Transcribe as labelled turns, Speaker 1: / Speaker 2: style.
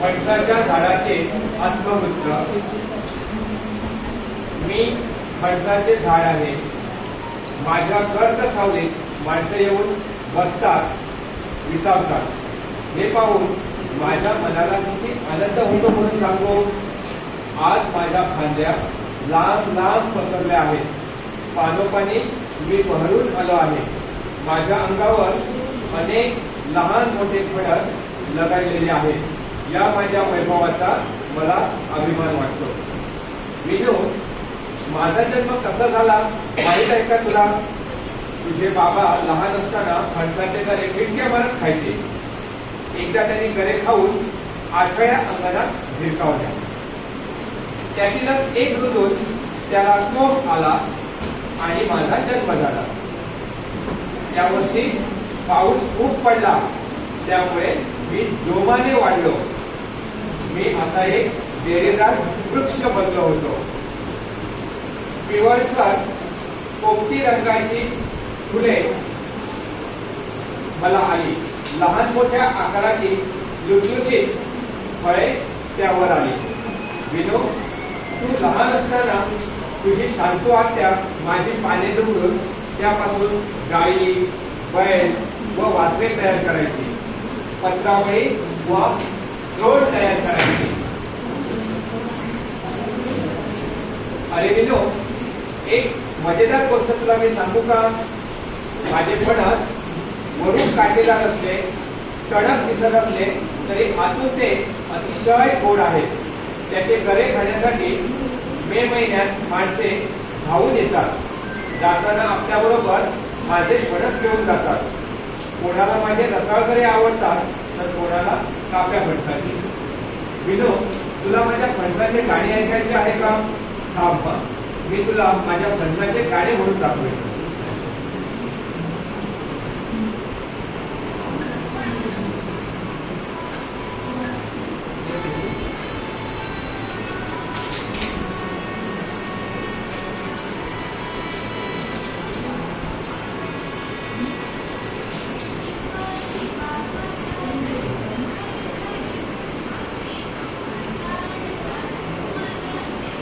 Speaker 1: फणसाच्या झाडाचे आत्मवृत्त मी फणसाचे झाड आहे. माझ्या गर्द सावलीत माणसं येऊन बसतात विसावतात. हे पाहून माझ्या मनाला किती आनंद होतो म्हणून सांगू? आज माझ्या फांद्या लांब लांब पसरल्या आहेत. पानोपानी मी बहरून आलो आहे. माझ्या अंगावर अनेक लहान मोठे फणस लगाडलेले आहेत. या माझ्या वैभवाचा मला अभिमान वाटतो. विनू माझा जन्म कसा झाला माहीत आहे का तुला? तुझे बाबा लहान असताना फणसाचे गरे मिटक्या मारत खायचे. एकदा त्यांनी गरे खाऊन आठव्या अंगणात भिरकावल्या. त्यातीलच एक ऋतून त्याला सोम आला आणि माझा जन्म झाला. त्यावर्षी पाऊस खूप पडला. त्यामुळे मी जोमाने वाढलो. मी आता एक डेरेदार वृक्ष बनलो होतो. पिवळसर पोपटी रंगाची फुले मला आली. लहान मोठ्या आकाराची लुसलुशीत फळे त्यावर आली. विनो तू लहान असताना तुझी शांतू आत्या माझी पाने दुखडून त्यापासून गायी बैल व वासरे तयार करायची. पत्रावळी व जोड तयार करायचे. अरे विनो एक मजेदार गोष्ट तुला मी सांगू का? माझे फणस वरून काटेदार असले कडक दिसत असले तरी आतून ते अतिशय गोड आहेत. त्याचे गरे खाण्यासाठी मे महिन्यात माणसे धावून येतात. जाताना आपल्याबरोबर माझे फणस घेऊन जातात. कोणाला माझे रसाळ गरे आवडतात तर कोणाला काप्या फणसाची. विनो तुला माझ्या फणसाचे गाणे ऐकायचे आहे का? थांब. मी तुला माझ्या फणसाचे गाणे म्हणून दाखवेन.